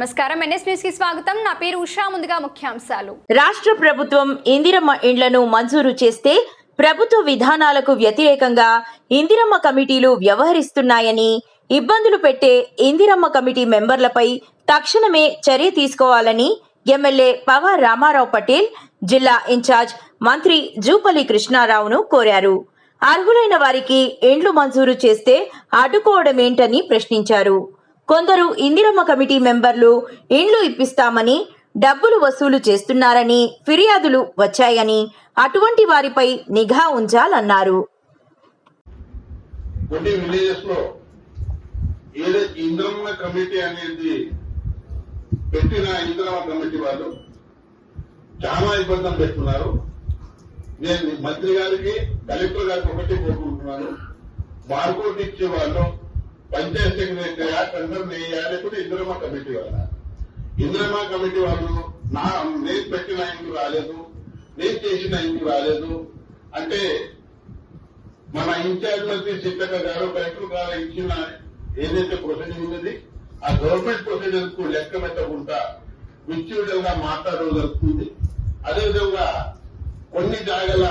నమస్కారం. ఎన్ఎస్ న్యూస్కి స్వాగతం. నా పేరు ఉషా. ముందుగా ముఖ్యాంశాలు. రాష్ట్ర ప్రభుత్వం ఇందిరమ్మ ఇండ్లను మంజూరు చేస్తే ప్రభుత్వ విధానాలకు వ్యతిరేకంగా ఇందిరమ్మ కమిటీలు వ్యవహరిస్తున్నాయని ఇబ్బందులు పెట్టే ఇందిరమ్మ కమిటీ మెంబర్లపై తక్షణమే చర్య తీసుకోవాలని ఎమ్మెల్యే పవార్ రామారావు పటేల్ జిల్లా ఇన్ఛార్జ్ మంత్రి జూపల్లి కృష్ణారావును కోరారు. అర్హులైన వారికి ఇండ్లు మంజూరు చేస్తే అడ్డుకోవడమేంటని ప్రశ్నించారు. కొందరు ఇందిరమ్మ కమిటీ మెంబర్లు ఇండ్లు ఇప్పిస్తామని డబ్బులు వసూలు చేస్తున్నారని ఫిర్యాదులు వచ్చాయని అటువంటి వారిపై నిఘా ఉంచాలన్నారు. కొన్ని విలేజెస్లో ఏదైతే ఇంద్రమ్మ కమిటీ అనేది పెట్టిన ఇంద్రమ్మ కమిటీ వాళ్ళు చాలా ఇబ్బందులు పెట్టున్నారు నేను మంత్రి గారికి కలెక్టర్ గారికి ఒకటి కోరుకుంటున్నాను. బార్కోట్ ఇచ్చే వాళ్ళు పంచాయత్ సెక్రటరీ యాక్ట్ కూడా ఇంద్రమ్మ కమిటీ వాళ్ళ. ఇంద్రమ్మ కమిటీ వాళ్ళు నా నేను పెట్టిన ఇంటికి రాలేదు నేను చేసిన ఇంటికి రాలేదు. అంటే మన ఇన్ఛార్జ్ మంత్రి సిద్ధక గారు కలెక్టర్ గారు ఇచ్చిన ఏదైతే ప్రొసీజర్ ఉన్నది ఆ గవర్నమెంట్ ప్రొసీజర్కు లెక్క పెట్టకుండా విచ్చుడంగా గా మాట్లాడడం జరుగుతుంది. అదేవిధంగా కొన్ని జాగల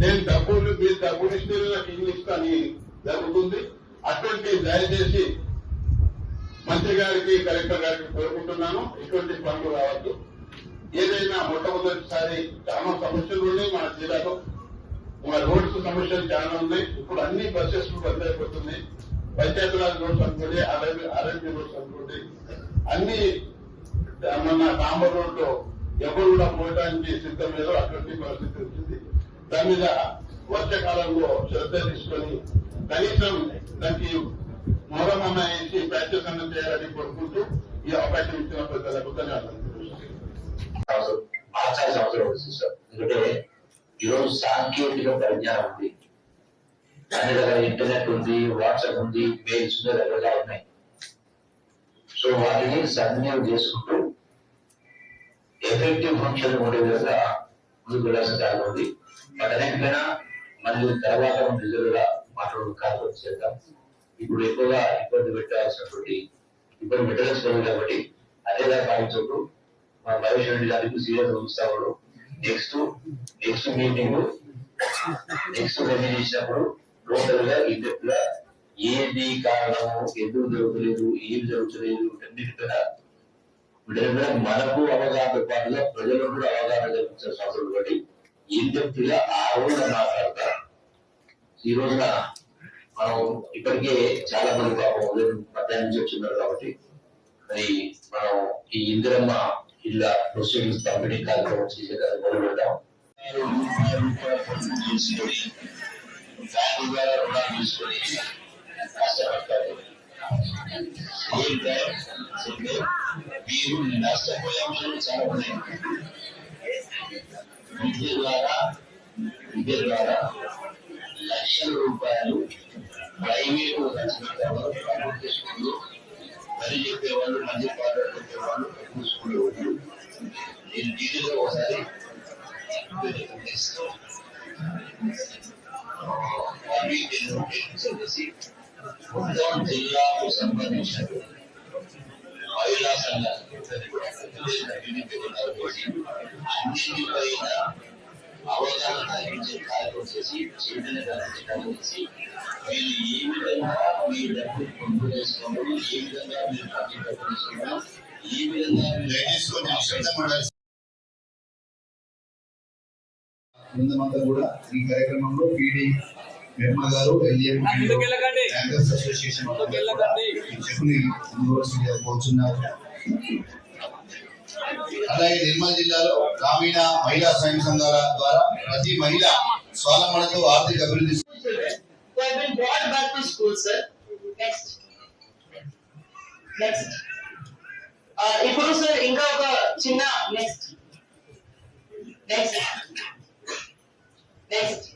నేను డబ్బులు మీరు డబ్బులు ఇస్తే నాకు ఇల్లు ఇస్తాను జరుగుతుంది. అటువంటి దయచేసి మంత్రి గారికి కలెక్టర్ గారికి కోరుకుంటున్నాను. ఇటువంటి పనులు రావద్దు. ఏదైనా మొట్టమొదటిసారి చాలా సమస్యలు ఉన్నాయి మన జిల్లాలో. మా రోడ్స్ సమస్యలు చాలా ఉన్నాయి. ఇప్పుడు అన్ని బస్సెస్ బంద్ అయిపోతున్నాయి పంచాయతీరాజ్ రోడ్స్ అనుకోండి ఆరోగ్య ఆరోగ్య రోడ్స్ అనుకోండి అన్ని మన తాంబర్ రోడ్లో ఎవరు కూడా పోయడానికి సిద్ధం లేదో అటువంటి పరిస్థితి వచ్చింది. దాని మీద వర్షాకాలంలో శ్రద్ధ తీసుకొని కనీసం దానికి మొదమన్న వేసి ప్యాచెస్ అన్న చేయాలని కోరుకుంటూ ఈ అవకాశం ఇచ్చిన పెద్దలకు ధన్యవాదాలు. మార్చాల్సిన అవసరం వచ్చింది సార్. ఎందుకంటే ఈరోజు సాంకేతిక పరిజ్ఞానం ఉంది. అన్ని దగ్గర ఇంటర్నెట్ ఉంది వాట్సాప్ ఉంది మెయిల్స్ రకరకాలు ఉన్నాయి. సో వాటిని సద్వినియోగం చేసుకుంటూ ఎఫెక్టివ్ ఫంక్షన్ ఉండే విధంగా ముందుకు వెళ్ళాల్సిన కారణం ఉంది. వాటన్నిటికైనా మళ్ళీ తర్వాత రిజర్వ్గా మాట్లాడు కార్యక్రమం చేత ఇప్పుడు ఎక్కువగా ఇబ్బంది పెట్టాల్సినటువంటి ఇబ్బంది పెట్టాల్సిన కాబట్టి అదేలా భావించడు మా మహేష్ రెడ్డి గారికి సీరియస్ చూస్తాడు next next meeting next ready చేసినప్పుడు టోటల్గా ఇండెప్త్గా ఏది కారణము ఎందుకు జరుగుతలేదు ఏం జరుగుతలేదు అన్నిటికన్నా వీటన్నిటికన్నా మనకు అవగాహన పాటుగా ప్రజలకు కూడా అవగాహన కల్పించాల్సిన అవసరం కాబట్టి ఇండెప్త్గా ఆ రోజున మాట్లాడతారు. ఈ రోజున మనం ఇప్పటికే చాలా మంది పాపం ఉదయం మధ్యాహ్నం నుంచి వచ్చిన్నారు కాబట్టి మరి మనం ఈ ఇందిరమ్మ ఇళ్ళ ప్రొసీడింగ్స్ పంపిణీ కార్యక్రమం చేసే మొదలు పెడతాం బ్యాంకు ద్వారా రుణాలు తీసుకొని కష్టపడతారు మీరు నష్టపోయే అంశాలు చాలా ఉన్నాయి. విద్య ద్వారా విద్య ద్వారా లక్షల రూపాయలు ప్రైవేట్ నష్టపెట్టారు ప్రభుత్వ స్కూళ్ళు మరి చెప్పేవాళ్ళు మంచి పాటలు చెప్పేవాళ్ళు ప్రభుత్వ స్కూల్లో వాళ్ళు నేను డీటెయిల్గా ఒకసారి చెప్పేసి మొత్తం జిల్లాకు సంబంధించిన మహిళా సంఘాలు అన్నింటిపైన అవగాహన కల్పించే కార్యక్రమం చేసి చైతన్య కల్పించే కార్యక్రమం చేసి మీరు ఏ విధంగా మీ డబ్బు పొందు చేసుకోవడం ఏ విధంగా మీరు డబ్బు డబ్బు తీసుకోవడం ఏ విధంగా మీరు బృందమంతా కూడా ఈ కార్యక్రమంలో పీడి నిర్మల్ గారు ఎల్ఏఎం బ్యాంకర్స్ అసోసియేషన్ చెప్పుని అలాగే నిర్మల్ జిల్లాలో గ్రామీణ మహిళా స్వయం సంఘాల ద్వారా ప్రతి మహిళ స్వావలంబనతో ఆర్థిక అభివృద్ధి who have been brought back to school, sir. Next. Next. Uh, ఇప్పుడు సార్ ఇంకా ఒక చిన్న next next next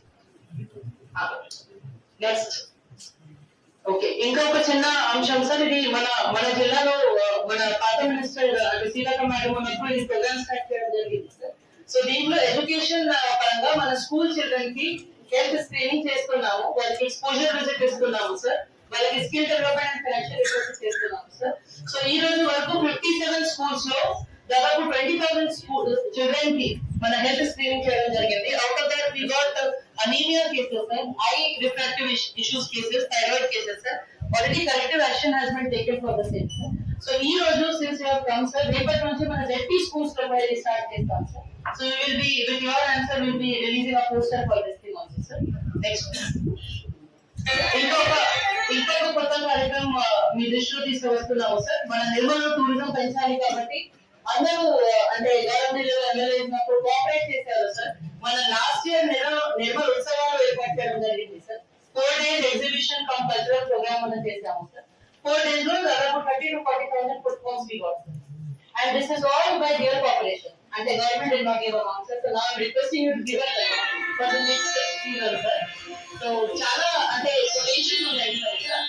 next okay ఇంకా ఒక చిన్న అంశం సార్ ఇది మన మన జిల్లాలో ఆ, మన పాత మినిస్టర్ అంటే సీతాక మేడం ఉన్నప్పుడు ఈ ప్రోగ్రామ్ స్టార్ట్ చేయడం జరిగింది సార్ సో దీంట్లో ఎడ్యుకేషన్ పరంగా మన స్కూల్ చిల్డ్రన్కి హెల్త్ స్క్రీనింగ్ చేస్తున్నాము వాళ్ళకి ఎక్స్పోజర్ విజిట్ ఇస్తున్నాము సార్ వాళ్ళకి skill development and financial resources చేస్తున్నాం సార్ సో ఈ రోజు వరకు ఫిఫ్టీ సెవెన్ స్కూల్స్ లో దాదాపు ట్వంటీ థౌసండ్ చిల్డ్రన్ కి మన హెల్త్ స్క్రీనింగ్ చేయడం జరిగింది out of that we got anaemia cases sir eye refractive issues cases thyroid cases sir already corrective action has been taken for the same sir so ఈ రోజు since you have come sir రేపటి నుంచి మన ZP schools లో మరి start చేస్తాం sir so you will be with your answer will be releasing a poster for this thing also sir next ఇంకొక ఇంకొక కొత్త కార్యక్రమం మీ దృష్టిలో తీసుకువస్తున్నాము సార్. మన నిర్మల్ టూరిజం పెంచాలి కాబట్టి అందరూ అంటే గవర్నమెంట్ ఎమ్మెల్యే కోఆపరేట్ చేశారు సార్. మన లాస్ట్ ఇయర్ నిర్మల్ ఉత్సవాలు ఏర్పాటు చేయడం జరిగింది sir. Four days exhibition cum cultural programme మనం చేశాము సార్. ఫోర్ డేస్లో దాదాపు thirty to forty thousand food farms we తీసుకున్నారు సార్. సో చాలా అంటే డొనేషన్ ఉన్నాయి సార్.